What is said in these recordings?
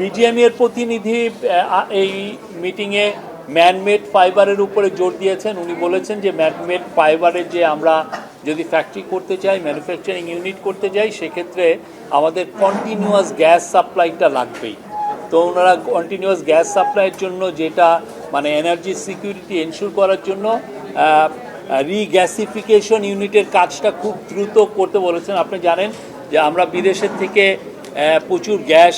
BGM এর প্রতিনিধি এই মিটিংয়ে ম্যানমেড ফাইবারের উপরে জোর দিয়েছেন। উনি বলেছেন যে ম্যানমেড ফাইবারের যে আমরা যদি ফ্যাক্টরি করতে চাই ম্যানুফ্যাকচারিং ইউনিট করতে যাই সেক্ষেত্রে আমাদের কন্টিনিউয়াস গ্যাস সাপ্লাইটা লাগবেই। তো ওনারা কন্টিনিউয়াস গ্যাস সাপ্লাইয়ের জন্য যেটা মানে এনার্জি সিকিউরিটি এনশিওর করার জন্য রিগ্যাসিফিকেশন ইউনিটের কাজটা খুব দ্রুত করতে বলেছেন। আপনি জানেন যে আমরা বিদেশের থেকে প্রচুর গ্যাস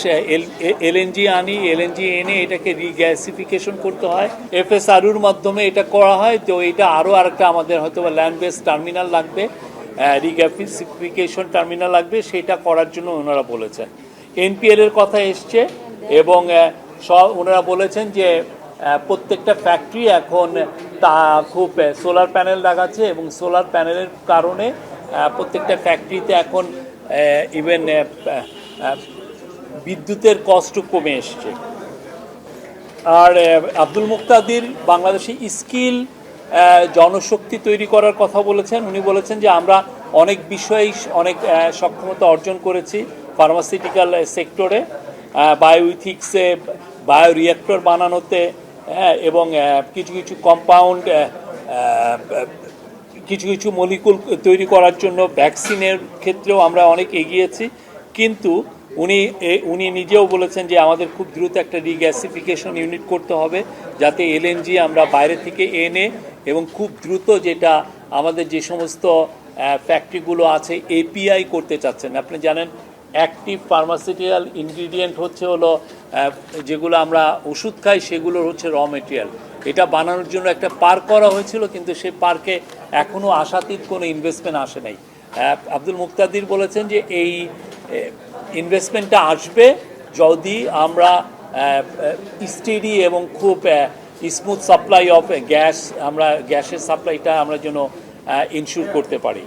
এলএনজি আনি এলএনজি এনে এটাকে রিগ্যাসিফিকেশন করতে হয়। এফএসআরুর মাধ্যমে এটা করা হয়, তো এটা আরও আরেকটা আমাদের হয়তো বা ল্যান্ড বেস টার্মিনাল লাগবে রিগ্যাসিফিকেশন টার্মিনাল লাগবে, সেটা করার জন্য ওনারা বলেছেন। এনপিএল এর কথা এসছে এবং সব ওনারা বলেছেন যে প্রত্যেকটা ফ্যাক্টরি এখন তা খুব সোলার প্যানেল লাগাচ্ছে এবং সোলার প্যানেলের কারণে প্রত্যেকটা ফ্যাক্টরিতে এখন ইভেন বিদ্যুতের কষ্ট কমে এসছে। আর আব্দুল মুক্তাদির বাংলাদেশে স্কিল জনশক্তি তৈরি করার কথা বলেছেন। উনি বলেছেন যে আমরা অনেক বিষয়েই অনেক সক্ষমতা অর্জন করেছি ফার্মাসিউটিক্যাল সেক্টরে বায়োইথিক্সে বায়ো রিয়াক্টর বানানোতে হ্যাঁ, এবং কিছু কিছু কম্পাউন্ড কিছু কিছু মলিকুল তৈরি করার জন্য ভ্যাকসিনের ক্ষেত্রেও আমরা অনেক এগিয়েছি। কিন্তু উনি উনি নিজেও বলেছেন যে আমাদের খুব দ্রুত একটা রিগ্যাসিফিকেশন ইউনিট করতে হবে, যাতে এলএনজি আমরা বাইরে থেকে এনে এবং খুব দ্রুত যেটা আমাদের যে সমস্ত ফ্যাক্টরিগুলো আছে এপিআই করতে চাচ্ছেন। আপনি জানেন অ্যাক্টিভ ফার্মাসিউটিক্যাল ইনগ্রিডিয়েন্ট হচ্ছে হলো যেগুলো আমরা ওষুধ খাই, সেগুলোর হচ্ছে র মেটেরিয়াল এটা বানানোর জন্য একটা পার্ক করা হয়েছিল, কিন্তু সেই পার্কে এখনও আশাতীত কোনো ইনভেস্টমেন্ট আসে নাই। আব্দুল মুক্তাদির বলেছেন যে এই ইনভেস্টমেন্টটা আসবে যদি আমরা স্টেডি এবং খুব স্মুথ সাপ্লাই অফ গ্যাস আমরা, গ্যাসের সাপ্লাইটা আমরা যেন ইনশিওর করতে পারি।